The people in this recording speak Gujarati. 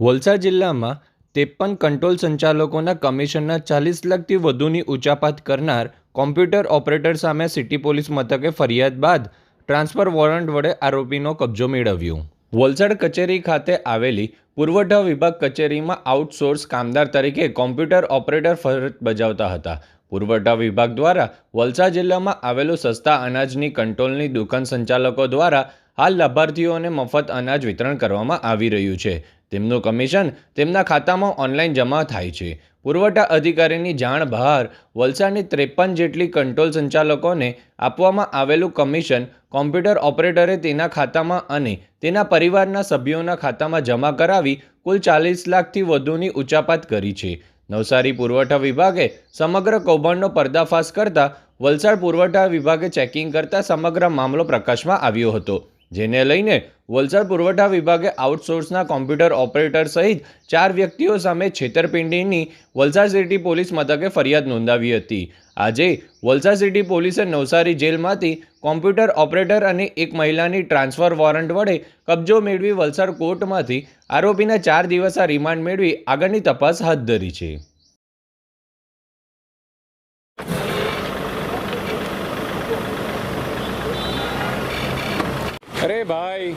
વલસાડ જિલ્લામાં ત્રેપન કંટ્રોલ સંચાલકોના કમિશનના ચાલીસ લાખથી વધુની ઉચાપાત કરનાર કોમ્પ્યુટર ઓપરેટર સામે સિટી પોલીસ મથકે ફરિયાદ બાદ ટ્રાન્સફર વોરંટ વડે આરોપીનો કબજો મેળવ્યો. વલસાડ કચેરી ખાતે આવેલી પુરવઠા વિભાગ કચેરીમાં આઉટસોર્સ કામદાર તરીકે કોમ્પ્યુટર ઓપરેટર ફરજ બજાવતા હતા. પુરવઠા વિભાગ દ્વારા વલસાડ જિલ્લામાં આવેલું સસ્તા અનાજની કંટ્રોલની દુકાન સંચાલકો દ્વારા હાલ લાભાર્થીઓને મફત અનાજ વિતરણ કરવામાં આવી રહ્યું છે. તેમનું કમિશન તેમના ખાતામાં ઓનલાઈન જમા થાય છે. પુરવઠા અધિકારીની જાણ બહાર વલસાડની ત્રેપન જેટલી કંટ્રોલ સંચાલકોને આપવામાં આવેલું કમિશન કોમ્પ્યુટર ઓપરેટરે તેના ખાતામાં અને તેના પરિવારના સભ્યોના ખાતામાં જમા કરાવી કુલ ચાલીસ લાખથી વધુની ઉચાપાત કરી છે. નવસારી પુરવઠા વિભાગે સમગ્ર કૌભાંડનો પર્દાફાશ કરતા વલસાડ પુરવઠા વિભાગે ચેકિંગ કરતા સમગ્ર મામલો પ્રકાશમાં આવ્યો હતો. જેને લઈને વલસાડ પુરવઠા વિભાગે આઉટસોર્સના કોમ્પ્યુટર ઓપરેટર સહિત ચાર વ્યક્તિઓ સામે છેતરપિંડીની વલસાડ સિટી પોલીસ મથકે ફરિયાદ નોંધાવી હતી. આજે વલસાડ સિટી પોલીસે નવસારી જેલમાંથી કોમ્પ્યુટર ઓપરેટર અને એક મહિલાની ટ્રાન્સફર વોરંટ વડે કબજો મેળવી વલસાડ કોર્ટમાંથી આરોપીના ચાર દિવસના રિમાન્ડ મેળવી આગળની તપાસ હાથ ધરી છે. અરે ભાઈ.